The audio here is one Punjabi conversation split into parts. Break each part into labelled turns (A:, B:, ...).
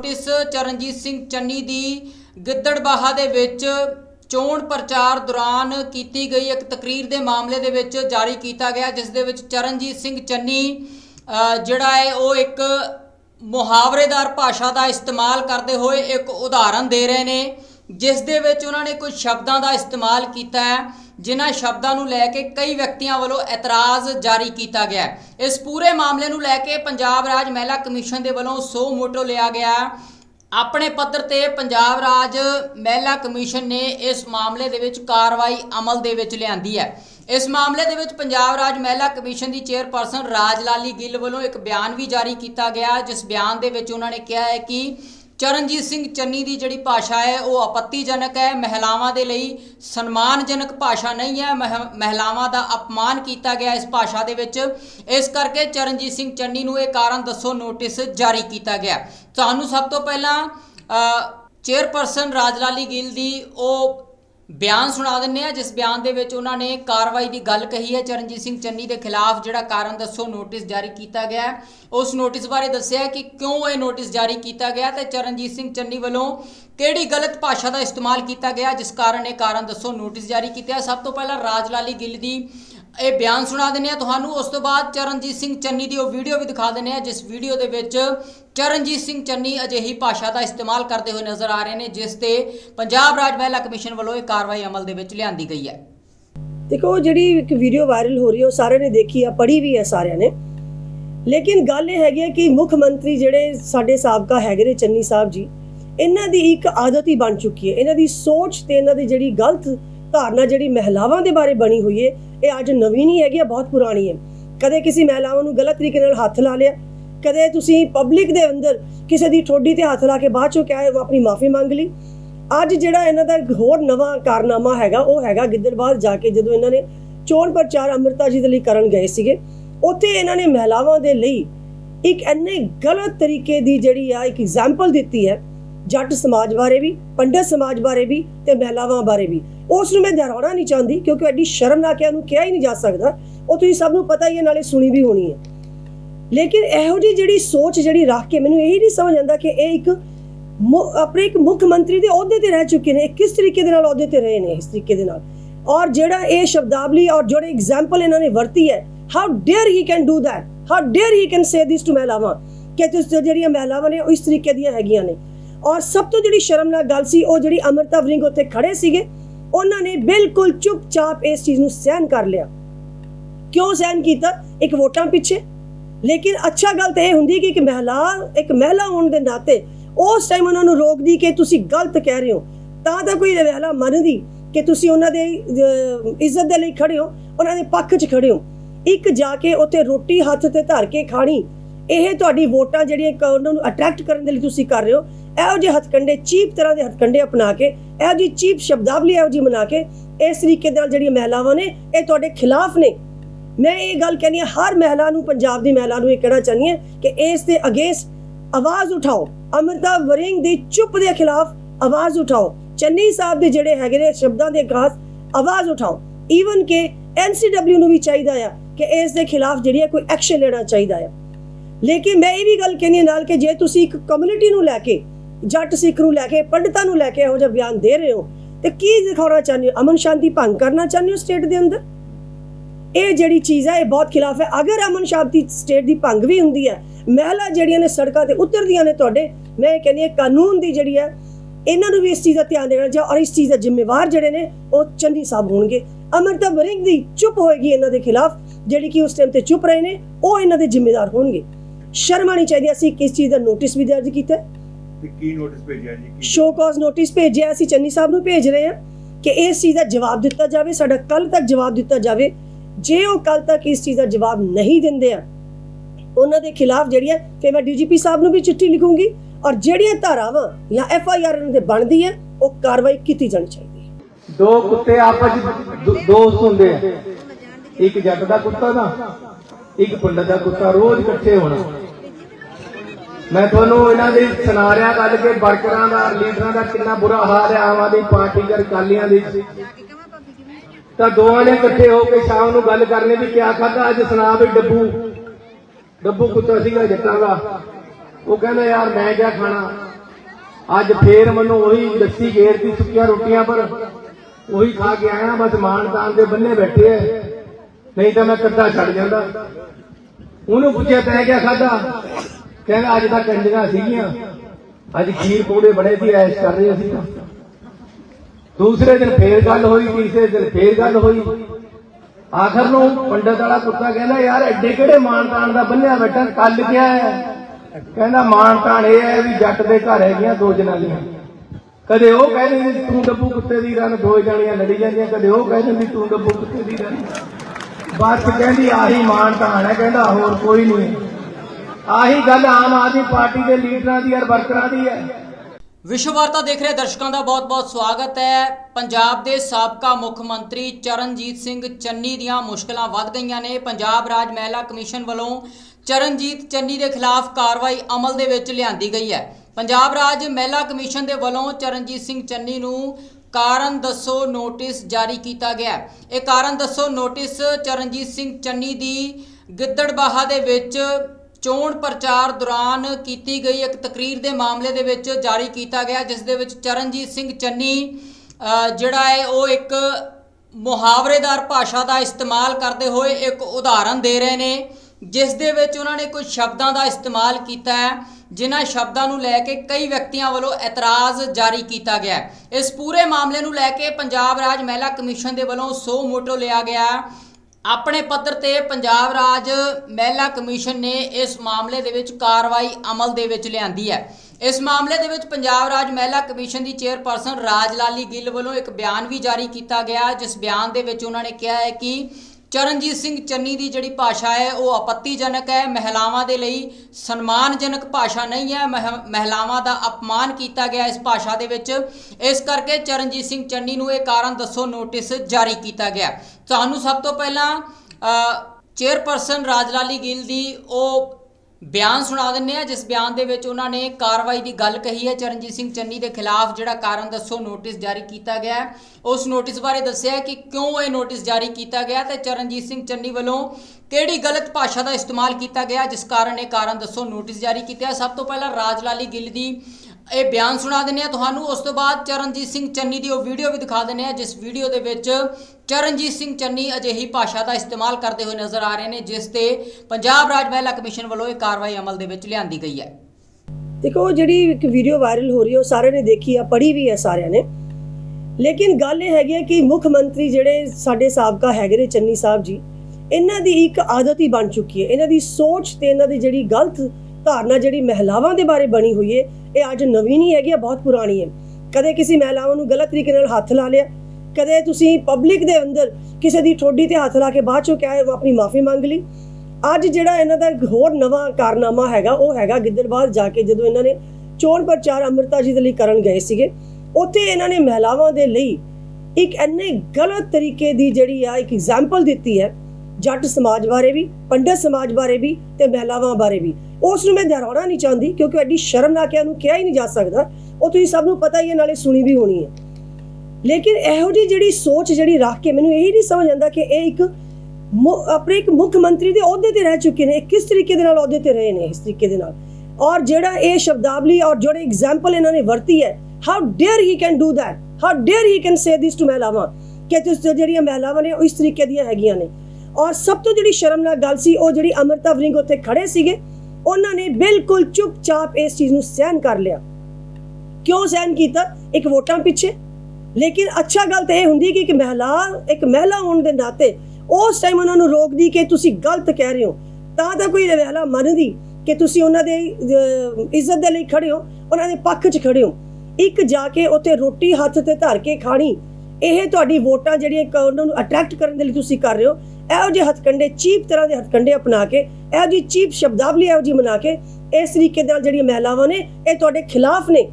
A: ਨੋਟਿਸ ਚਰਨਜੀਤ ਸਿੰਘ ਚੰਨੀ ਦੀ ਗਿੱਦੜਬਾਹਾ ਦੇ ਵਿੱਚ ਚੋਣ ਪ੍ਰਚਾਰ ਦੌਰਾਨ ਕੀਤੀ ਗਈ ਇੱਕ ਤਕਰੀਰ ਦੇ ਮਾਮਲੇ ਦੇ ਵਿੱਚ ਜਾਰੀ ਕੀਤਾ ਗਿਆ, ਜਿਸ ਦੇ ਵਿੱਚ ਚਰਨਜੀਤ ਸਿੰਘ ਚੰਨੀ ਜਿਹੜਾ ਹੈ, ਉਹ ਇੱਕ ਮੁਹਾਵਰੇਦਾਰ ਭਾਸ਼ਾ ਦਾ ਇਸਤੇਮਾਲ ਕਰਦੇ ਹੋਏ ਇੱਕ ਉਦਾਹਰਨ ਦੇ ਰਹੇ ਨੇ। ਜਿਸ ਦੇ ਵਿੱਚ ਉਹਨਾਂ ਨੇ ਕੁਝ ਸ਼ਬਦਾਂ ਦਾ ਇਸਤੇਮਾਲ ਕੀਤਾ ਹੈ, ਜਿਨ੍ਹਾਂ ਸ਼ਬਦਾਂ ਨੂੰ ਲੈ ਕੇ ਕਈ ਵਿਅਕਤੀਆਂ ਵੱਲੋਂ ਇਤਰਾਜ਼ ਜਾਰੀ ਕੀਤਾ ਗਿਆ ਹੈ। ਇਸ ਪੂਰੇ ਮਾਮਲੇ ਨੂੰ ਲੈ ਕੇ ਪੰਜਾਬ ਰਾਜ ਮਹਿਲਾ ਕਮਿਸ਼ਨ ਦੇ ਵੱਲੋਂ ਸੋ ਮੋਟੋ ਲਿਆ ਗਿਆ ਆਪਣੇ ਪੱਧਰ ਤੇ ਪੰਜਾਬ ਰਾਜ ਮਹਿਲਾ ਕਮਿਸ਼ਨ ਨੇ ਇਸ ਮਾਮਲੇ ਦੇ ਵਿੱਚ ਕਾਰਵਾਈ ਅਮਲ ਦੇ ਵਿੱਚ ਲਿਆਂਦੀ ਹੈ। ਇਸ ਮਾਮਲੇ ਦੇ ਵਿੱਚ ਪੰਜਾਬ ਰਾਜ ਮਹਿਲਾ ਕਮਿਸ਼ਨ ਦੀ ਚੇਅਰਪਰਸਨ ਰਾਜ ਲਾਲੀ ਗਿੱਲ ਵੱਲੋਂ ਇੱਕ ਬਿਆਨ ਵੀ ਜਾਰੀ ਕੀਤਾ ਗਿਆ ਜਿਸ ਬਿਆਨ ਦੇ ਵਿੱਚ ਉਹਨਾਂ ਨੇ ਕਿਹਾ ਹੈ ਕਿ ਚਰਨਜੀਤ ਸਿੰਘ ਚੰਨੀ ਦੀ ਜਿਹੜੀ ਭਾਸ਼ਾ ਹੈ ਉਹ ਆਪੱਤੀਜਨਕ ਹੈ। ਮਹਿਲਾਵਾਂ ਦੇ ਲਈ ਸਨਮਾਨਜਨਕ ਭਾਸ਼ਾ ਨਹੀਂ ਹੈ। ਮਹ- ਮਹਿਲਾਵਾਂ ਦਾ ਅਪਮਾਨ ਕੀਤਾ ਗਿਆ ਇਸ ਭਾਸ਼ਾ ਦੇ ਵਿੱਚ। ਇਸ ਕਰਕੇ ਚਰਨਜੀਤ ਸਿੰਘ ਚੰਨੀ ਨੂੰ ਇਹ ਕਾਰਨ ਦੱਸੋ ਨੋਟਿਸ ਜਾਰੀ ਕੀਤਾ ਗਿਆ। ਤੁਹਾਨੂੰ ਸਭ ਤੋਂ ਪਹਿਲਾਂ ਅ, ਚੇਅਰਪਰਸਨ ਰਾਜਲਾਲੀ ਗਿੱਲ ਦੀ ਉਹ ਬਿਆਨ ਸੁਣਾ ਦਿੰਨੇ ਆ ਜਿਸ ਬਿਆਨ ਦੇ ਵਿੱਚ ਉਹਨਾਂ ਨੇ ਕਾਰਵਾਈ ਦੀ ਗੱਲ ਕਹੀ ਹੈ। ਚਰਨਜੀਤ ਸਿੰਘ ਚੰਨੀ ਦੇ ਖਿਲਾਫ ਜਿਹੜਾ ਕਾਰਨ ਦੱਸੋ, ਨੋਟਿਸ ਜਾਰੀ ਕੀਤਾ ਗਿਆ ਉਸ ਨੋਟਿਸ ਬਾਰੇ ਦੱਸਿਆ ਕਿ ਕਿਉਂ ਇਹ ਨੋਟਿਸ ਜਾਰੀ ਕੀਤਾ ਗਿਆ ਤੇ ਚਰਨਜੀਤ ਸਿੰਘ ਚੰਨੀ ਵੱਲੋਂ ਕਿਹੜੀ ਗਲਤ ਭਾਸ਼ਾ ਦਾ ਇਸਤੇਮਾਲ ਕੀਤਾ ਗਿਆ, ਜਿਸ ਕਾਰਨ ਇਹ ਕਾਰਨ ਦੱਸੋ, ਨੋਟਿਸ ਜਾਰੀ ਕੀਤਾ ਸਭ ਤੋਂ ਪਹਿਲਾਂ ਰਾਜਲਾਲੀ ਗਿੱਲ ਦੀ ਇਹ ਬਿਆਨ ਸੁਣਾ ਦਿੰਨੇ ਆ ਤੁਹਾਨੂੰ ਉਸ ਤੋਂ ਬਾਅਦ ਚਰਨਜੀਤ ਸਿੰਘ ਚੰਨੀ ਦੀ ਉਹ ਵੀਡੀਓ ਵੀ ਦਿਖਾ ਦਿੰਨੇ ਆ ਜਿਸ ਵੀਡੀਓ ਦੇ ਵਿੱਚ ਚਰਨਜੀਤ ਸਿੰਘ ਚੰਨੀ ਅਜਿਹੀ ਭਾਸ਼ਾ ਦਾ ਇਸਤੇਮਾਲ ਕਰਦੇ ਹੋਏ ਨਜ਼ਰ ਆ ਰਹੇ ਨੇ, ਜਿਸ ਤੇ ਪੰਜਾਬ ਰਾਜ ਮਹਿਲਾ ਕਮਿਸ਼ਨ ਵੱਲੋਂ ਇਹ ਕਾਰਵਾਈ ਅਮਲ ਦੇ ਵਿੱਚ ਲਿਆਂਦੀ ਗਈ ਹੈ।
B: ਦੇਖੋ ਜਿਹੜੀ ਇੱਕ ਵੀਡੀਓ ਵਾਇਰਲ ਹੋ ਰਹੀ ਹੈ, ਉਹ ਸਾਰਿਆਂ ਨੇ ਦੇਖੀ ਆ, ਪੜ੍ਹੀ ਵੀ ਹੈ ਸਾਰਿਆਂ ਨੇ। ਲੇਕਿਨ ਗੱਲ ਇਹ ਹੈਗੀ ਹੈ ਕਿ ਮੁੱਖ ਮੰਤਰੀ ਜਿਹੜੇ ਸਾਡੇ ਸਾਬਕਾ ਹੈਗੇ ਨੇ ਚੰਨੀ ਸਾਹਿਬ ਜੀ, ਇਹਨਾਂ ਦੀ ਇੱਕ ਆਦਤ ਹੀ ਬਣ ਚੁੱਕੀ ਹੈ। ਇਹਨਾਂ ਦੀ ਸੋਚ ਤੇ ਇਹਨਾਂ ਦੀ ਜਿਹੜੀ ਗਲਤ ਧਾਰਨਾ ਜਿਹੜੀ ਮਹਿਲਾਵਾਂ ਦੇ ਬਾਰੇ ਬਣੀ ਹੋਈ ਹੈ ਇਹ ਅੱਜ ਨਵੀਂ ਨਹੀਂ ਹੈਗੀ, ਇਹ ਬਹੁਤ ਪੁਰਾਣੀ ਹੈ ਕਦੇ ਕਿਸੇ ਮਹਿਲਾਵਾਂ ਨੂੰ ਗਲਤ ਤਰੀਕੇ ਨਾਲ ਹੱਥ ਲਾ ਲਿਆ, ਕਦੇ ਤੁਸੀਂ ਪਬਲਿਕ ਦੇ ਅੰਦਰ ਕਿਸੇ ਦੀ ਠੋਡੀ ਤੇ ਹੱਥ ਲਾ ਕੇ ਬਾਅਦ ਚੋਂ ਕਿਹਾ ਆਪਣੀ ਮਾਫੀ ਮੰਗ ਲਈ। ਅੱਜ ਜਿਹੜਾ ਇਹਨਾਂ ਦਾ ਇੱਕ ਹੋਰ ਨਵਾਂ ਕਾਰਨਾਮਾ ਹੈਗਾ, ਉਹ ਹੈਗਾ ਗਿੱਦੜਬਾਦ ਜਾ ਕੇ ਜਦੋਂ ਇਹਨਾਂ ਨੇ ਚੋਣ ਪ੍ਰਚਾਰ ਅੰਮ੍ਰਿਤਾ ਜੀ ਦੇ ਲਈ ਕਰਨ ਗਏ ਸੀਗੇ, ਉੱਥੇ ਇਹਨਾਂ ਨੇ ਮਹਿਲਾਵਾਂ ਦੇ ਲਈ ਇੱਕ ਇੰਨੇ ਗਲਤ ਤਰੀਕੇ ਦੀ ਜਿਹੜੀ ਆ, ਇੱਕ ਐਗਜ਼ਾਮਪਲ ਦਿੱਤੀ ਹੈ। ਜੱਟ ਸਮਾਜ ਬਾਰੇ ਵੀ, ਪੰਡਤ ਸਮਾਜ ਬਾਰੇ ਵੀ ਤੇ ਮਹਿਲਾਵਾਂ ਬਾਰੇ ਵੀ। ਉਸ ਨੂੰ ਮੈਂ ਦੁਹਰਾਉਣਾ ਨਹੀਂ ਚਾਹੁੰਦੀ ਕਿਉਂਕਿ ਐਡੀ ਸ਼ਰਮਨਾਕ ਹੈ ਉਹਨੂੰ ਕਿਹਾ ਹੀ ਨਹੀਂ ਜਾ ਸਕਦਾ। ਉਹ ਤੁਸੀਂ ਸਭ ਨੂੰ ਪਤਾ ਹੀ ਹੈ, ਨਾਲੇ ਸੁਣੀ ਵੀ ਹੋਣੀ ਹੈ। ਲੇਕਿਨ ਇਹੋ ਜਿਹੀ ਜਿਹੜੀ ਸੋਚ ਜਿਹੜੀ ਰੱਖ ਕੇ ਮੈਨੂੰ ਇਹ ਨਹੀਂ ਸਮਝ ਆਉਂਦਾ ਕਿ ਇਹ ਇੱਕ ਮੁ- ਆਪਣੇ ਇੱਕ ਮੁੱਖ ਮੰਤਰੀ ਦੇ ਅਹੁਦੇ ਤੇ ਰਹਿ ਚੁੱਕੇ ਨੇ। ਇਹ ਕਿਸ ਤਰੀਕੇ ਦੇ ਨਾਲ ਅਹੁਦੇ ਤੇ ਰਹੇ ਨੇ ਇਸ ਤਰੀਕੇ ਦੇ ਨਾਲ? ਔਰ ਜਿਹੜਾ ਇਹ ਸ਼ਬਦਾਵਲੀ ਔਰ ਜਿਹੜੇ ਐਗਜ਼ਾਮਪਲ ਇਹਨਾਂ ਨੇ ਵਰਤੀ ਹੈ how dare he can do that how dare he can say this to ਮਹਿਲਾਵਾਂ? ਕਿ ਜਿਹੜੀਆਂ ਮਹਿਲਾਵਾਂ ਨੇ ਉਹ ਇਸ ਤਰੀਕੇ ਦੀਆਂ ਹੈਗੀਆਂ ਨੇ। ਔਰ ਸਭ ਤੋਂ ਜਿਹੜੀ ਸ਼ਰਮਨਾਕ ਗੱਲ ਸੀ, ਉਹ ਜਿਹੜੀ ਅਮਰਤਾ ਵਰਿੰਗ ਉੱਥੇ ਖੜੇ ਸੀਗੇ, ਉਹਨਾਂ ਨੇ ਬਿਲਕੁਲ ਚੁੱਪਚਾਪ ਇਸ ਚੀਜ਼ ਨੂੰ ਸਹਿਨ ਕਰ ਲਿਆ। ਕਿਉਂ ਸਹਿਨ ਕੀਤਾ? ਇੱਕ ਵੋਟਾਂ ਪਿੱਛੇ। ਲੇਕਿਨ ਅੱਛਾ ਗੱਲ ਤਾਂ ਇਹ ਹੁੰਦੀ ਕਿ ਇੱਕ ਮਹਿਲਾ ਇੱਕ ਮਹਿਲਾ ਹੋਣ ਦੇ ਨਾਤੇ ਉਸ ਟਾਈਮ ਉਹਨਾਂ ਨੂੰ ਰੋਕਦੀ ਕਿ ਤੁਸੀਂ ਗਲਤ ਕਹਿ ਰਹੇ ਹੋ। ਤਾਂ ਤਾਂ ਕੋਈ ਮਹਿਲਾ ਮੰਨਦੀ ਕਿ ਤੁਸੀਂ ਉਹਨਾਂ ਦੇ ਇੱਜ਼ਤ ਦੇ ਲਈ ਖੜੇ ਹੋ, ਉਹਨਾਂ ਦੇ ਪੱਖ 'ਚ ਖੜੇ ਹੋ। ਇੱਕ ਜਾ ਕੇ ਉੱਥੇ ਰੋਟੀ ਹੱਥ ਤੇ ਧਰ ਕੇ ਖਾਣੀ, ਇਹ ਤੁਹਾਡੀ ਵੋਟਾਂ ਜਿਹੜੀਆਂ ਇੱਕ ਉਹਨਾਂ ਨੂੰ ਅਟਰੈਕਟ ਕਰਨ ਦੇ ਲਈ ਤੁਸੀਂ ਕਰ ਰਹੇ ਹੋ ਇਹੋ ਜਿਹੇ ਹੱਥਕੰਡੇ, ਚੀਪ ਤਰ੍ਹਾਂ ਦੇ ਹੱਥਕੰਡੇ ਅਪਣਾ ਕੇ, ਇਹੋ ਜਿਹੀ ਚੀਪ ਸ਼ਬਦਾਵਲੀ ਇਹੋ ਜਿਹੀ ਬਣਾ ਕੇ, ਇਸ ਤਰੀਕੇ ਨਾਲ ਜਿਹੜੀਆਂ ਮਹਿਲਾਵਾਂ ਨੇ, ਇਹ ਤੁਹਾਡੇ ਖਿਲਾਫ ਨੇ। ਮੈਂ ਇਹ ਗੱਲ ਕਹਿੰਦੀ ਹਾਂ, ਹਰ ਮਹਿਲਾ ਨੂੰ, ਪੰਜਾਬ ਦੀ ਮਹਿਲਾ ਨੂੰ ਇਹ ਕਹਿਣਾ ਚਾਹੁੰਦੀ ਹਾਂ ਕਿ ਇਸ ਦੇ ਅਗੇਂਸਟ ਆਵਾਜ਼ ਉਠਾਓ। ਅਮਰਤਾ ਵਰਿੰਗ ਦੀ ਚੁੱਪ ਦੇ ਖਿਲਾਫ ਆਵਾਜ਼ ਉਠਾਓ। ਚੰਨੀ ਸਾਹਿਬ ਦੇ ਜਿਹੜੇ ਹੈਗੇ ਨੇ ਸ਼ਬਦਾਂ ਦੇ ਖਾਸ ਆਵਾਜ਼ ਉਠਾਓ। ਈਵਨ ਕਿ ਐਨਸੀਡਬਲਿਊ ਨੂੰ ਵੀ ਚਾਹੀਦਾ ਆ ਕਿ ਇਸ ਦੇ ਖਿਲਾਫ ਜਿਹੜੀ ਹੈ ਕੋਈ ਐਕਸ਼ਨ ਲੈਣਾ ਚਾਹੀਦਾ ਆ। ਲੇਕਿਨ ਮੈਂ ਇਹ ਵੀ ਗੱਲ ਕਹਿੰਦੀ ਹਾਂ ਨਾਲ ਕਿ ਜੇ ਤੁਸੀਂ ਇੱਕ ਕਮਿਊਨਿਟੀ ਨੂੰ ਲੈ ਕੇ ਜੱਟ ਸਿੱਖ ਨੂੰ ਲੈ ਕੇ, ਪੰਡਤਾਂ ਨੂੰ ਲੈ ਕੇ ਇਹੋ ਜਿਹਾ ਬਿਆਨ ਦੇ ਰਹੇ ਹੋ, ਤੇ ਕੀ ਦਿਖਾਉਣਾ ਚਾਹੁੰਦੇ ਹੋ? ਅਮਨ ਸ਼ਾਂਤੀ ਭੰਗ ਕਰਨਾ ਚਾਹੁੰਦੇ ਹੋ ਸਟੇਟ ਦੇ ਅੰਦਰ? ਇਹ ਜਿਹੜੀ ਚੀਜ਼ ਹੈ, ਇਹ ਬਹੁਤ ਖਿਲਾਫ ਹੈ। ਅਗਰ ਅਮਨ ਸ਼ਾਂਤੀ ਸਟੇਟ ਦੀ ਭੰਗ ਵੀ ਹੁੰਦੀ ਹੈ, ਮਹਿਲਾ ਜਿਹੜੀਆਂ ਨੇ ਸੜਕਾਂ ਤੇ ਉਤਰਦੀਆਂ ਨੇ ਤੁਹਾਡੇ, ਮੈਂ ਇਹ ਕਹਿੰਦੀ ਹਾਂ, ਕਾਨੂੰਨ ਦੀ ਜਿਹੜੀ ਹੈ, ਇਹਨਾਂ ਨੂੰ ਵੀ ਇਸ ਚੀਜ਼ ਦਾ ਧਿਆਨ ਦੇਣਾ ਚਾਹੀਦਾ, ਔਰ ਇਸ ਚੀਜ਼ ਦਾ ਜ਼ਿੰਮੇਵਾਰ ਜਿਹੜੇ ਨੇ, ਉਹ ਚੰਨੀ ਸਾਹਿਬ ਹੋਣਗੇ। ਅਮਰਤਾ ਵਰਿੰਗ ਦੀ ਚੁੱਪ ਹੋਏਗੀ ਇਹਨਾਂ ਦੇ ਖਿਲਾਫ, ਜਿਹੜੀ ਕਿ ਉਸ ਟਾਈਮ ਤੇ ਚੁੱਪ ਰਹੇ ਨੇ, ਉਹ ਇਹਨਾਂ ਦੇ ਜ਼ਿੰਮੇਵਾਰ ਹੋਣਗੇ। ਸ਼ਰਮ ਆਣੀ ਚਾਹੀਦੀ ਅਸੀਂ ਕਿਸ ਚੀਜ਼ ਦਾ ਨੋਟਿਸ ਵੀ ਦਰਜ ਕੀਤਾ
C: ਵੀ ਕੀ ਨੋਟਿਸ ਭੇਜਿਆ ਜੀ ਕੀ
B: ਸ਼ੋ ਕਾਜ਼ ਨੋਟਿਸ ਭੇਜਿਆ ਅਸੀਂ ਚੰਨੀ ਸਾਹਿਬ ਨੂੰ ਭੇਜ ਰਹੇ ਹਾਂ ਕਿ ਇਸ ਚੀਜ਼ ਦਾ ਜਵਾਬ ਦਿੱਤਾ ਜਾਵੇ ਸਾਡਾ ਕੱਲ ਤੱਕ ਜਵਾਬ ਦਿੱਤਾ ਜਾਵੇ। ਜੇ ਉਹ ਕੱਲ ਤੱਕ ਇਸ ਚੀਜ਼ ਦਾ ਜਵਾਬ ਨਹੀਂ ਦਿੰਦੇ ਆ ਉਹਨਾਂ ਦੇ ਖਿਲਾਫ ਜਿਹੜੀ ਹੈ ਫਿਰ ਮੈਂ ਡੀਜੀਪੀ ਸਾਹਿਬ ਨੂੰ ਵੀ ਚਿੱਠੀ ਲਿਖੂੰਗੀ ਔਰ ਜਿਹੜੀਆਂ ਧਾਰਾਵਾਂ ਜਾਂ ਐਫ ਆਈ ਆਰ ਦੇ ਬਣਦੀ ਹੈ ਉਹ ਕਾਰਵਾਈ ਕੀਤੀ ਜਾਣੀ ਚਾਹੀਦੀ ਹੈ।
D: ਦੋ ਕੁੱਤੇ ਆਪਸ ਵਿੱਚ ਦੋਸਤ ਹੁੰਦੇ ਆ। ਇੱਕ ਜੱਟ ਦਾ ਕੁੱਤਾ ਦਾ ਇੱਕ ਪੰਡਤ ਦਾ ਕੁੱਤਾ ਰੋਜ਼ ਇਕੱਠੇ ਹੋਣਾ। ਮੈਂ ਤੁਹਾਨੂੰ ਇਹਨਾਂ ਦੀ ਸੁਣਾ ਰਿਹਾ ਗੱਲ ਕਿ ਵਰਕਰਾਂ ਦਾ, ਲੀਡਰਾਂ ਦਾ ਕਿੰਨਾ ਬੁਰਾ ਹਾਲ ਹੈ, ਆਮ ਆਦਮੀ ਪਾਰਟੀ ਦੇ ਅਕਾਲੀਆਂ ਦੀ। ਤਾਂ ਦੋਵਾਂ ਨੇ ਇਕੱਠੇ ਹੋ ਕੇ ਸ਼ਾਮ ਨੂੰ ਗੱਲ ਕਰਨੀ ਵੀ ਕਿਆ ਖਾਦਾ ਅੱਜ ਸੁਣਾ ਵੀ ਡੱਬੂ। ਡੱਬੂ ਕੁੱਤਾ ਸੀਗਾ ਜੱਟਾਂ ਦਾ। ਉਹ ਕਹਿੰਦਾ, ਯਾਰ ਮੈਂ ਕਿਆ ਖਾਣਾ? ਅੱਜ ਫੇਰ ਮੈਨੂੰ ਉਹੀ ਲੱਸੀ ਘੇਰਦੀ ਸੁੱਕੀਆਂ ਰੋਟੀਆਂ ਪਰ। ਉਹੀ ਖਾ ਕੇ ਆਇਆ, ਬਸ ਮਾਨ ਤਾਨ ਦੇ ਬੰਨੇ ਬੈਠੇ ਐ। ਨਹੀਂ ਤਾਂ ਮੈਂ ਕੱਦਾ ਛੱਡ ਜਾਂਦਾ। ਉਹਨੂੰ ਪੁੱਛਿਆ, ਤੈਂ ਕਿਆ ਖਾਦਾ ਕਹਿੰਦਾ ਅੱਜ ਤਾਂ ਕੰਜੀਆਂ ਸੀਗੀਆਂ। ਅੱਜ ਖੀਰ ਪੂੜੇ ਬਣੇ ਸੀ, ਐਸ਼ ਕਰ ਰਹੇ ਸੀ ਦੂਸਰੇ ਦਿਨ ਫੇਰ ਗੱਲ ਹੋਈ, ਤੀਸਰੇ ਦਿਨ ਫੇਰ ਗੱਲ ਹੋਈ। ਆਖਰ ਨੂੰ ਪੰਡਤ ਵਾਲਾ ਕੁੱਤਾ ਕਹਿੰਦਾ, ਯਾਰ ਐਡੇ ਕਿਹੜੇ ਮਾਨਤਾਨ ਦਾ ਬੰਨਿਆ ਬੈਠਾ, ਕੱਲ ਕਿਹਾ ਹੈ? ਕਹਿੰਦਾ ਮਾਨਤਾਨ ਇਹ ਹੈ ਵੀ ਜੱਟ ਦੇ ਘਰ ਹੈਗੀਆਂ ਦੋ ਜਨਾਨੀਆਂ। ਕਦੇ ਉਹ ਕਹਿ ਦਿੰਦੀ, ਤੂੰ ਡੱਬੂ ਕੁੱਤੇ ਦੀ ਰਨ, ਦੋ ਜਣੀਆਂ ਲੜੀ ਜਾਂਦੀਆਂ। ਕਦੇ ਉਹ ਕਹਿ ਦਿੰਦੀ, ਤੂੰ ਡੱਬੂ ਕੁੱਤੇ ਦੀ ਰਨ। ਬਸ ਕਹਿੰਦੀ, ਆਹੀ ਮਾਨਤਾਨ ਹੈ। ਕਹਿੰਦਾ, ਹੋਰ ਕੋਈ ਨਹੀਂ ਆਹੀ ਗੱਲ ਆਮ ਆਦਮੀ ਪਾਰਟੀ ਦੇ ਲੀਡਰਾਂ ਦੀ ਔਰ ਵਰਕਰਾਂ ਦੀ ਹੈ।
A: ਵਿਸ਼ਵ ਵਾਰਤਾ ਦੇਖ ਰਹੇ ਦਰਸ਼ਕਾਂ ਦਾ ਬਹੁਤ-ਬਹੁਤ ਸਵਾਗਤ ਹੈ। ਪੰਜਾਬ ਦੇ ਸਾਬਕਾ ਮੁੱਖ ਮੰਤਰੀ ਚਰਨਜੀਤ ਸਿੰਘ ਚੰਨੀ ਦੀਆਂ ਮੁਸ਼ਕਲਾਂ ਵੱਧ ਗਈਆਂ ਨੇ। ਪੰਜਾਬ ਰਾਜ ਮਹਿਲਾ ਕਮਿਸ਼ਨ ਵੱਲੋਂ ਚਰਨਜੀਤ ਚੰਨੀ ਦੇ ਖਿਲਾਫ ਕਾਰਵਾਈ ਅਮਲ ਦੇ ਵਿੱਚ ਲਿਆਂਦੀ ਗਈ ਹੈ। ਪੰਜਾਬ ਰਾਜ ਮਹਿਲਾ ਕਮਿਸ਼ਨ ਦੇ ਵੱਲੋਂ ਚਰਨਜੀਤ ਸਿੰਘ ਚੰਨੀ ਨੂੰ ਕਾਰਨ ਦੱਸੋ ਨੋਟਿਸ ਜਾਰੀ ਕੀਤਾ ਗਿਆ ਇਹ ਕਾਰਨ ਦੱਸੋ ਨੋਟਿਸ ਚਰਨਜੀਤ ਸਿੰਘ ਚੰਨੀ ਦੀ ਗਿੱਦੜਬਾਹਾ ਦੇ ਵਿੱਚ ਚੋਣ ਪ੍ਰਚਾਰ ਦੌਰਾਨ ਕੀਤੀ ਗਈ ਇੱਕ ਤਕਰੀਰ ਦੇ ਮਾਮਲੇ ਦੇ ਵਿੱਚ ਜਾਰੀ ਕੀਤਾ ਗਿਆ, ਜਿਸ ਦੇ ਵਿੱਚ ਚਰਨਜੀਤ ਸਿੰਘ ਚੰਨੀ ਜਿਹੜਾ ਹੈ, ਉਹ ਇੱਕ ਮੁਹਾਵਰੇਦਾਰ ਭਾਸ਼ਾ ਦਾ ਇਸਤੇਮਾਲ ਕਰਦੇ ਹੋਏ ਇੱਕ ਉਦਾਹਰਨ ਦੇ ਰਹੇ ਨੇ, ਜਿਸ ਦੇ ਵਿੱਚ ਉਹਨਾਂ ਨੇ ਕੁਝ ਸ਼ਬਦਾਂ ਦਾ ਇਸਤੇਮਾਲ ਕੀਤਾ ਹੈ, ਜਿਨ੍ਹਾਂ ਸ਼ਬਦਾਂ ਨੂੰ ਲੈ ਕੇ ਕਈ ਵਿਅਕਤੀਆਂ ਵੱਲੋਂ ਇਤਰਾਜ਼ ਜਾਰੀ ਕੀਤਾ ਗਿਆ ਇਸ ਪੂਰੇ ਮਾਮਲੇ ਨੂੰ ਲੈ ਕੇ ਪੰਜਾਬ ਰਾਜ ਮਹਿਲਾ ਕਮਿਸ਼ਨ ਦੇ ਵੱਲੋਂ ਸੋ ਮੋਟੋ ਲਿਆ ਗਿਆ ਆਪਣੇ ਪੱਧਰ ਤੇ ਪੰਜਾਬ ਰਾਜ ਮਹਿਲਾ ਕਮਿਸ਼ਨ ਨੇ ਇਸ ਮਾਮਲੇ ਦੇ ਵਿੱਚ ਕਾਰਵਾਈ ਅਮਲ ਦੇ ਵਿੱਚ ਲਿਆਂਦੀ ਹੈ। ਇਸ ਮਾਮਲੇ ਦੇ ਵਿੱਚ ਪੰਜਾਬ ਰਾਜ ਮਹਿਲਾ ਕਮਿਸ਼ਨ ਦੀ ਚੇਅਰਪਰਸਨ ਰਾਜ ਲਾਲੀ ਗਿੱਲ ਵੱਲੋਂ ਇੱਕ ਬਿਆਨ ਵੀ ਜਾਰੀ ਕੀਤਾ ਗਿਆ, ਜਿਸ ਬਿਆਨ ਦੇ ਵਿੱਚ ਉਹਨਾਂ ਨੇ ਕਿਹਾ ਹੈ ਕਿ ਚਰਨਜੀਤ ਸਿੰਘ ਚੰਨੀ ਦੀ ਜਿਹੜੀ ਭਾਸ਼ਾ ਹੈ ਉਹ ਆਪੱਤੀਜਨਕ ਹੈ। ਮਹਿਲਾਵਾਂ ਦੇ ਲਈ ਸਨਮਾਨਜਨਕ ਭਾਸ਼ਾ ਨਹੀਂ ਹੈ। ਮਹ- ਮਹਿਲਾਵਾਂ ਦਾ ਅਪਮਾਨ ਕੀਤਾ ਗਿਆ ਇਸ ਭਾਸ਼ਾ ਦੇ ਵਿੱਚ। ਇਸ ਕਰਕੇ ਚਰਨਜੀਤ ਸਿੰਘ ਚੰਨੀ ਨੂੰ ਇਹ ਕਾਰਨ ਦੱਸੋ ਨੋਟਿਸ ਜਾਰੀ ਕੀਤਾ ਗਿਆ। ਤੁਹਾਨੂੰ ਸਭ ਤੋਂ ਪਹਿਲਾਂ ਅ, ਚੇਅਰਪਰਸਨ ਰਾਜਲਾਲੀ ਗਿੱਲ ਦੀ ਉਹ ਬਿਆਨ ਸੁਣਾ ਦਿੰਨੇ ਆ ਜਿਸ ਬਿਆਨ ਦੇ ਵਿੱਚ ਉਹਨਾਂ ਨੇ ਕਾਰਵਾਈ ਦੀ ਗੱਲ ਕਹੀ ਹੈ। ਚਰਨਜੀਤ ਸਿੰਘ ਚੰਨੀ ਦੇ ਖਿਲਾਫ ਜਿਹੜਾ ਕਾਰਨ ਦੱਸੋ, ਨੋਟਿਸ ਜਾਰੀ ਕੀਤਾ ਗਿਆ ਉਸ ਨੋਟਿਸ ਬਾਰੇ ਦੱਸਿਆ ਕਿ ਕਿਉਂ ਇਹ ਨੋਟਿਸ ਜਾਰੀ ਕੀਤਾ ਗਿਆ ਤੇ ਚਰਨਜੀਤ ਸਿੰਘ ਚੰਨੀ ਵੱਲੋਂ ਕਿਹੜੀ ਗਲਤ ਭਾਸ਼ਾ ਦਾ ਇਸਤੇਮਾਲ ਕੀਤਾ ਗਿਆ, ਜਿਸ ਕਾਰਨ ਇਹ ਕਾਰਨ ਦੱਸੋ, ਨੋਟਿਸ ਜਾਰੀ ਕੀਤਾ ਸਭ ਤੋਂ ਪਹਿਲਾਂ ਰਾਜਲਾਲੀ ਗਿੱਲ ਦੀ ਇਹ ਬਿਆਨ ਸੁਣਾ ਦਿੰਨੇ ਆ। ਤੁਹਾਨੂੰ ਉਸ ਤੋਂ ਬਾਅਦ ਚਰਨਜੀਤ ਸਿੰਘ ਚੰਨੀ ਦੀ ਉਹ ਵੀਡੀਓ ਵੀ ਦਿਖਾ ਦਿੰਨੇ ਆ, ਜਿਸ ਵੀਡੀਓ ਦੇ ਵਿੱਚ ਚਰਨਜੀਤ ਸਿੰਘ ਚੰਨੀ ਅਜਿਹੀ ਭਾਸ਼ਾ ਦਾ ਇਸਤੇਮਾਲ ਕਰਦੇ ਹੋਏ ਨਜ਼ਰ ਆ ਰਹੇ ਨੇ, ਜਿਸ ਤੇ ਪੰਜਾਬ ਰਾਜ ਮਹਿਲਾ ਕਮਿਸ਼ਨ ਵੱਲੋਂ ਇਹ ਕਾਰਵਾਈ ਅਮਲ ਦੇ ਵਿੱਚ ਲਿਆਂਦੀ ਗਈ ਹੈ।
B: ਦੇਖੋ ਜਿਹੜੀ ਇੱਕ ਵੀਡੀਓ ਵਾਇਰਲ ਹੋ ਰਹੀ ਹੈ, ਉਹ ਸਾਰਿਆਂ ਨੇ ਦੇਖੀ ਆ, ਪੜ੍ਹੀ ਵੀ ਹੈ ਸਾਰਿਆਂ ਨੇ। ਲੇਕਿਨ ਗੱਲ ਇਹ ਹੈਗੀ ਹੈ ਕਿ ਮੁੱਖ ਮੰਤਰੀ ਜਿਹੜੇ ਸਾਡੇ ਸਾਬਕਾ ਹੈਗੇ ਨੇ ਚੰਨੀ ਸਾਹਿਬ ਜੀ, ਇਹਨਾਂ ਦੀ ਇੱਕ ਆਦਤ ਹੀ ਬਣ ਚੁੱਕੀ ਹੈ। ਇਹਨਾਂ ਦੀ ਸੋਚ ਤੇ ਇਹਨਾਂ ਦੀ ਜਿਹੜੀ ਗਲਤ ਧਾਰਨਾ ਜਿਹੜੀ ਮਹਿਲਾਵਾਂ ਦੇ ਬਾਰੇ ਬਣੀ ਹੋਈ ਹੈ ਇਹ ਅੱਜ ਨਵੀਂ ਨਹੀਂ ਹੈਗੀ, ਇਹ ਬਹੁਤ ਪੁਰਾਣੀ ਹੈ ਕਦੇ ਕਿਸੇ ਮਹਿਲਾਵਾਂ ਨੂੰ ਗਲਤ ਤਰੀਕੇ ਨਾਲ ਹੱਥ ਲਾ ਲਿਆ, ਕਦੇ ਤੁਸੀਂ ਪਬਲਿਕ ਦੇ ਅੰਦਰ ਕਿਸੇ ਦੀ ਠੋਡੀ ਤੇ ਹੱਥ ਲਾ ਕੇ ਬਾਅਦ ਚੋਂ ਕਿਹਾ ਉਹ ਆਪਣੀ ਮਾਫੀ ਮੰਗ ਲਈ। ਅੱਜ ਜਿਹੜਾ ਇਹਨਾਂ ਦਾ ਇੱਕ ਹੋਰ ਨਵਾਂ ਕਾਰਨਾਮਾ ਹੈਗਾ, ਉਹ ਹੈਗਾ ਗਿੱਦੜਬਾਹ ਜਾ ਕੇ ਜਦੋਂ ਇਹਨਾਂ ਨੇ ਚੋਣ ਪ੍ਰਚਾਰ ਅੰਮ੍ਰਿਤਾ ਜੀ ਦੇ ਲਈ ਕਰਨ ਗਏ ਸੀਗੇ, ਉੱਥੇ ਇਹਨਾਂ ਨੇ ਮਹਿਲਾਵਾਂ ਦੇ ਲਈ ਇੱਕ ਇੰਨੇ ਗਲਤ ਤਰੀਕੇ ਦੀ ਜਿਹੜੀ ਆ ਇੱਕ ਐਗਜ਼ਾਮਪਲ ਦਿੱਤੀ ਹੈ ਜੱਟ ਸਮਾਜ ਬਾਰੇ ਵੀ, ਪੰਡਤ ਸਮਾਜ ਬਾਰੇ ਵੀ ਤੇ ਮਹਿਲਾਵਾਂ ਬਾਰੇ ਵੀ। ਉਸ ਨੂੰ ਮੈਂ ਦੁਹਰਾਉਣਾ ਨਹੀਂ ਚਾਹੁੰਦੀ ਕਿਉਂਕਿ ਐਡੀ ਸ਼ਰਮਨਾਕ ਹੈ ਉਹਨੂੰ ਕਿਹਾ ਹੀ ਨਹੀਂ ਜਾ ਸਕਦਾ। ਉਹ ਤੁਸੀਂ ਸਭ ਨੂੰ ਪਤਾ ਹੀ ਹੈ, ਨਾਲੇ ਸੁਣੀ ਵੀ ਹੋਣੀ ਹੈ। ਲੇਕਿਨ ਇਹੋ ਜਿਹੀ ਜਿਹੜੀ ਸੋਚ ਜਿਹੜੀ ਰੱਖ ਕੇ ਮੈਨੂੰ ਇਹ ਨਹੀਂ ਸਮਝ ਆਉਂਦਾ ਕਿ ਇਹ ਇੱਕ ਮੁ- ਆਪਣੇ ਇੱਕ ਮੁੱਖ ਮੰਤਰੀ ਦੇ ਅਹੁਦੇ ਤੇ ਰਹਿ ਚੁੱਕੇ ਨੇ। ਇਹ ਕਿਸ ਤਰੀਕੇ ਦੇ ਨਾਲ ਅਹੁਦੇ ਤੇ ਰਹੇ ਨੇ ਇਸ ਤਰੀਕੇ ਦੇ ਨਾਲ? ਔਰ ਜਿਹੜਾ ਇਹ ਸ਼ਬਦਾਵਲੀ ਔਰ ਜਿਹੜੇ ਐਗਜ਼ਾਮਪਲ ਇਹਨਾਂ ਨੇ ਵਰਤੀ ਹੈ how dare he can do that how dare he can say this to ਮਹਿਲਾਵਾਂ? ਕਿ ਤੁਸੀਂ ਜਿਹੜੀਆਂ ਮਹਿਲਾਵਾਂ ਨੇ ਉਹ ਇਸ ਤਰੀਕੇ ਦੀਆਂ ਹੈਗੀਆਂ ਨੇ। ਔਰ ਸਭ ਤੋਂ ਜਿਹੜੀ ਸ਼ਰਮਨਾਕ ਗੱਲ ਸੀ, ਉਹ ਜਿਹੜੀ ਅਮਰਤਾ ਵਰਿੰਗ ਉੱਥੇ ਖੜੇ ਸੀਗੇ, ਉਹਨਾਂ ਨੇ ਬਿਲਕੁਲ ਚੁੱਪਚਾਪ ਇਸ ਚੀਜ਼ ਨੂੰ ਸਹਿਨ ਕਰ ਲਿਆ। ਕਿਉਂ ਸਹਿਨ ਕੀਤਾ? ਇੱਕ ਵੋਟਾਂ ਪਿੱਛੇ। ਲੇਕਿਨ ਅੱਛਾ ਗੱਲ ਤਾਂ ਇਹ ਹੁੰਦੀ ਕਿ ਇੱਕ ਮਹਿਲਾ ਇੱਕ ਮਹਿਲਾ ਹੋਣ ਦੇ ਨਾਤੇ ਉਸ ਟਾਈਮ ਉਹਨਾਂ ਨੂੰ ਰੋਕਦੀ ਕਿ ਤੁਸੀਂ ਗਲਤ ਕਹਿ ਰਹੇ ਹੋ। ਤਾਂ ਤਾਂ ਕੋਈ ਮਹਿਲਾ ਮੰਨਦੀ ਕਿ ਤੁਸੀਂ ਉਹਨਾਂ ਦੇ ਇੱਜ਼ਤ ਦੇ ਲਈ ਖੜੇ ਹੋ, ਉਹਨਾਂ ਦੇ ਪੱਖ 'ਚ ਖੜੇ ਹੋ। ਇੱਕ ਜਾ ਕੇ ਉੱਥੇ ਰੋਟੀ ਹੱਥ ਤੇ ਧਰ ਕੇ ਖਾਣੀ ਇਹ ਤੁਹਾਡੀ ਵੋਟਾਂ ਜਿਹੜੀਆਂ ਉਹਨਾਂ ਨੂੰ ਅਟਰੈਕਟ ਕਰਨ ਦੇ ਲਈ ਤੁਸੀਂ ਕਰ ਰਹੇ ਹੋ, ਇਹੋ ਜਿਹੇ ਹੱਥਕੰਡੇ, ਚੀਪ ਤਰ੍ਹਾਂ ਦੇ ਹੱਥਕੰਡੇ ਅਪਣਾ ਕੇ, ਇਹੋ ਜਿਹੀ ਚੀਪ ਸ਼ਬਦਾਵਲੀ ਇਹੋ ਜਿਹੀ ਬਣਾ ਕੇ, ਇਸ ਤਰੀਕੇ ਨਾਲ ਜਿਹੜੀਆਂ ਮਹਿਲਾਵਾਂ ਨੇ, ਇਹ ਤੁਹਾਡੇ ਖਿਲਾਫ ਨੇ।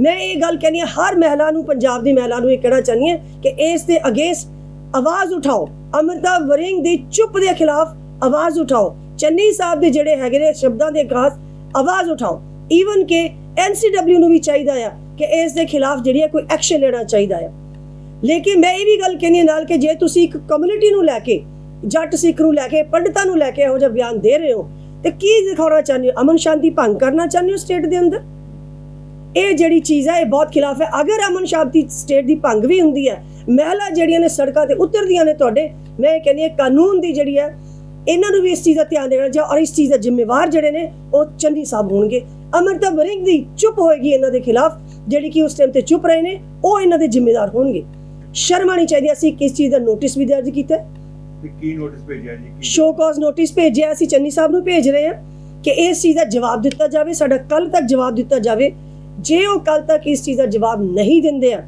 B: ਮੈਂ ਇਹ ਗੱਲ ਕਹਿੰਦੀ ਹਾਂ, ਹਰ ਮਹਿਲਾ ਨੂੰ, ਪੰਜਾਬ ਦੀ ਮਹਿਲਾ ਨੂੰ ਇਹ ਕਹਿਣਾ ਚਾਹੁੰਦੀ ਹਾਂ ਕਿ ਇਸ ਦੇ ਅਗੇਂਸਟ ਆਵਾਜ਼ ਉਠਾਓ। ਅਮਰਤਾ ਵਰਿੰਗ ਦੀ ਚੁੱਪ ਦੇ ਖਿਲਾਫ ਆਵਾਜ਼ ਉਠਾਓ। ਚੰਨੀ ਸਾਹਿਬ ਦੇ ਜਿਹੜੇ ਹੈਗੇ ਨੇ ਸ਼ਬਦਾਂ ਦੇ ਖਾਸ ਆਵਾਜ਼ ਉਠਾਓ। ਈਵਨ ਕਿ ਐਨਸੀਡਬਲਿਊ ਨੂੰ ਵੀ ਚਾਹੀਦਾ ਆ ਕਿ ਇਸ ਦੇ ਖਿਲਾਫ ਜਿਹੜੀ ਹੈ ਕੋਈ ਐਕਸ਼ਨ ਲੈਣਾ ਚਾਹੀਦਾ ਆ। ਲੇਕਿਨ ਮੈਂ ਇਹ ਵੀ ਗੱਲ ਕਹਿੰਦੀ ਹਾਂ ਨਾਲ ਕਿ ਜੇ ਤੁਸੀਂ ਇੱਕ ਕਮਿਊਨਿਟੀ ਨੂੰ ਲੈ ਕੇ, ਜੱਟ ਸਿੱਖ ਨੂੰ ਲੈ ਕੇ, ਪੰਡਤਾਂ ਨੂੰ ਲੈ ਕੇ ਇਹੋ ਜਿਹਾ ਬਿਆਨ ਦੇ ਰਹੇ ਹੋ, ਤੇ ਕੀ ਦਿਖਾਉਣਾ ਚਾਹੁੰਦੇ ਹੋ? ਅਮਨ ਸ਼ਾਂਤੀ ਭੰਗ ਕਰਨਾ ਚਾਹੁੰਦੇ ਹੋ ਸਟੇਟ ਦੇ ਅੰਦਰ? ਇਹ ਜਿਹੜੀ ਚੀਜ਼ ਹੈ, ਇਹ ਬਹੁਤ ਖਿਲਾਫ ਹੈ। ਅਗਰ ਅਮਨ ਸ਼ਾਂਤੀ ਸਟੇਟ ਦੀ ਭੰਗ ਵੀ ਹੁੰਦੀ ਹੈ, ਮਹਿਲਾ ਜਿਹੜੀਆਂ ਨੇ ਸੜਕਾਂ ਤੇ ਉਤਰਦੀਆਂ ਨੇ ਤੁਹਾਡੇ, ਮੈਂ ਇਹ ਕਹਿੰਦੀ ਹਾਂ, ਕਾਨੂੰਨ ਦੀ ਜਿਹੜੀ ਹੈ, ਇਹਨਾਂ ਨੂੰ ਵੀ ਇਸ ਚੀਜ਼ ਦਾ ਧਿਆਨ ਦੇਣਾ ਚਾਹੀਦਾ ਔਰ ਇਸ ਚੀਜ਼ ਦਾ ਜ਼ਿੰਮੇਵਾਰ ਜਿਹੜੇ ਨੇ, ਉਹ ਚੰਨੀ ਸਾਹਿਬ ਹੋਣਗੇ। ਅਮਰਤਾ ਬਰਿੰਗ ਦੀ ਚੁੱਪ ਹੋਏਗੀ ਇਹਨਾਂ ਦੇ ਖਿਲਾਫ, ਜਿਹੜੀ ਕਿ ਉਸ ਟਾਈਮ ਤੇ ਚੁੱਪ ਰਹੇ ਨੇ, ਉਹ ਇਹਨਾਂ ਦੇ ਜ਼ਿੰਮੇਵਾਰ ਹੋਣਗੇ। ਸ਼ਰਮ ਆਉਣੀ ਚਾਹੀਦੀ ਹੈ। ਅਸੀਂ ਕਿਸ ਚੀਜ਼ ਦਾ ਨੋਟਿਸ ਵੀ ਦਰਜ ਕੀਤਾ ਹੈ?
C: ਤੇ ਕੀ ਨੋਟਿਸ ਭੇਜਿਆ ਜੀ? ਕੀ
B: ਸ਼ੋ ਕਾਜ਼ ਨੋਟਿਸ ਭੇਜਿਆ ਅਸੀਂ ਚੰਨੀ ਸਾਹਿਬ ਨੂੰ ਭੇਜ ਰਹੇ ਹਾਂ ਕਿ ਇਸ ਚੀਜ਼ ਦਾ ਜਵਾਬ ਦਿੱਤਾ ਜਾਵੇ। ਸਾਡਾ ਕੱਲ ਤੱਕ ਜਵਾਬ ਦਿੱਤਾ ਜਾਵੇ। ਜੇ ਉਹ ਕੱਲ ਤੱਕ ਇਸ ਚੀਜ਼ ਦਾ ਜਵਾਬ ਨਹੀਂ ਦਿੰਦੇ ਆ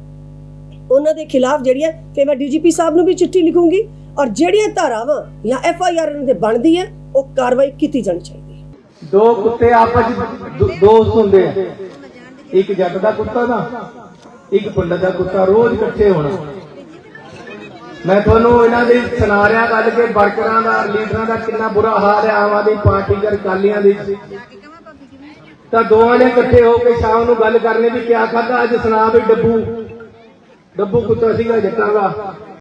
B: ਉਹਨਾਂ ਦੇ ਖਿਲਾਫ ਜਿਹੜੀ ਹੈ ਫਿਰ ਮੈਂ ਡੀਜੀਪੀ ਸਾਹਿਬ ਨੂੰ ਵੀ ਚਿੱਠੀ ਲਿਖੂੰਗੀ ਔਰ ਜਿਹੜੀਆਂ ਧਾਰਾਵਾਂ ਜਾਂ ਐਫ ਆਈ ਆਰ ਇਹਨਾਂ ਤੇ ਬਣਦੀ ਹੈ ਉਹ ਕਾਰਵਾਈ ਕੀਤੀ ਜਾਣੀ ਚਾਹੀਦੀ ਹੈ।
D: ਦੋ ਕੁੱਤੇ ਆਪਸ ਵਿੱਚ ਦੋ- ਦੋਸਤ ਹੁੰਦੇ ਆ। ਇੱਕ ਜੱਟ ਦਾ ਕੁੱਤਾ ਦਾ ਇੱਕ ਪਿੰਡ ਦਾ ਕੁੱਤਾ ਰੋਜ਼ ਇਕੱਠੇ ਹੋਣਾ। ਮੈਂ ਤੁਹਾਨੂੰ ਇਹਨਾਂ ਦੀ ਸੁਣਾ ਰਿਹਾ ਗੱਲ ਕਿ ਵਰਕਰਾਂ ਦਾ, ਲੀਡਰਾਂ ਦਾ ਕਿੰਨਾ ਬੁਰਾ ਹਾਲ ਹੈ, ਆਮ ਆਦਮੀ ਪਾਰਟੀ ਦੇ ਅਕਾਲੀਆਂ ਦੀ। ਤਾਂ ਦੋਵਾਂ ਨੇ ਇਕੱਠੇ ਹੋ ਕੇ ਸ਼ਾਮ ਨੂੰ ਗੱਲ ਕਰਨੀ ਵੀ ਕਿਆ ਖਾਧਾ, ਅੱਜ ਸੁਣਾ ਵੀ ਡੱਬੂ। ਡੱਬੂ ਕੁੱਤਾ ਸੀਗਾ ਜੱਟਾਂ ਦਾ।